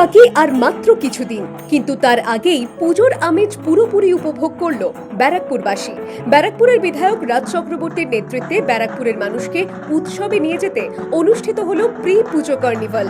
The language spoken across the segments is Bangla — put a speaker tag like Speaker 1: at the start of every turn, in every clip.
Speaker 1: বাকি আর মাত্র কিছুদিন, কিন্তু তার আগেই পুজোর আমেজ পুরোপুরি উপভোগ করল ব্যারাকপুরবাসী। ব্যারাকপুরের বিধায়ক রাজ চক্রবর্তীর নেতৃত্বে ব্যারাকপুরের মানুষকে উৎসবে নিয়ে যেতে অনুষ্ঠিত হল প্রি পুজো কার্নিভাল।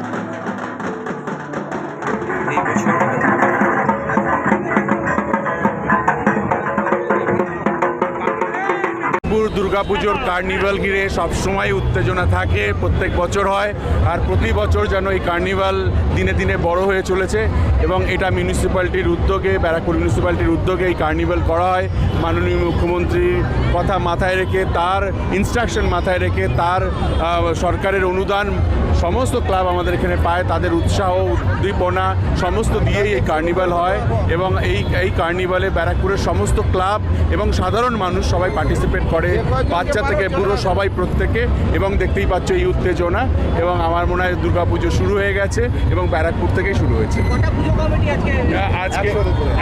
Speaker 2: দুর্গাপুজোর কার্নিভাল ঘিরে সবসময় উত্তেজনা থাকে, প্রত্যেক বছর হয়, আর প্রতি বছর যেন এই কার্নিভাল দিনে দিনে বড় হয়ে চলেছে এবং এটা মিউনিসিপ্যালিটির উদ্যোগে, ব্যারাকপুর মিউনিসিপ্যালিটির উদ্যোগে এই কার্নিভাল করা হয়। মাননীয় মুখ্যমন্ত্রীর কথা মাথায় রেখে তার ইনস্ট্রাকশন মাথায় রেখে তার সরকারের অনুদান সমস্ত ক্লাব আমাদের এখানে পায় তাদের উৎসাহ উদ্দীপনা সমস্ত দিয়েই এই কার্নিভাল হয় এবং এই এই কার্নিভালে ব্যারাকপুরের সমস্ত ক্লাব এবং সাধারণ মানুষ সবাই পার্টিসিপেট করে। বাচ্চা থেকে বুড়ো সবাই প্রত্যেকে এবং দেখতেই পাচ্ছ এই উত্তেজনা এবং আমার মনে হয় দুর্গাপুজো শুরু হয়ে গেছে এবং ব্যারাকপুর থেকেই শুরু হয়েছে।
Speaker 3: কটা পুজো কমিটি আজকে?
Speaker 2: আজকে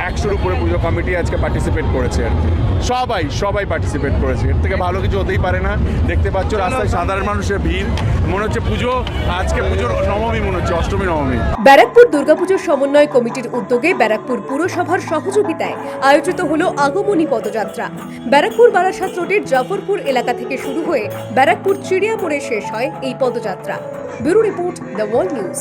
Speaker 2: একশোর উপরে। পুজো কমিটি আজকে পার্টিসিপেট করেছে আর কি। সবাই সবাই পার্টিসিপেট করেছে। এর থেকে ভালো কিছু হতেই পারে না। দেখতে পাচ্ছ রাস্তায় সাধারণ মানুষের ভিড়। মনে হচ্ছে পুজো আজকে পুজোর নবমী মনে হচ্ছে, অষ্টমী নবমী।
Speaker 1: ব্যারাকপুর দুর্গাপুজোর সমন্বয় কমিটির উদ্যোগে ব্যারাকপুর পুরসভার সহযোগিতায় আয়োজিত হল আগমনী পদযাত্রা। ব্যারাকপুর বারাসাত রোডের জাফরপুর এলাকা থেকে শুরু হয়ে ব্যারাকপুর চিড়িয়াপুরে শেষ হয় এই পদযাত্রা। Bureau report the World News.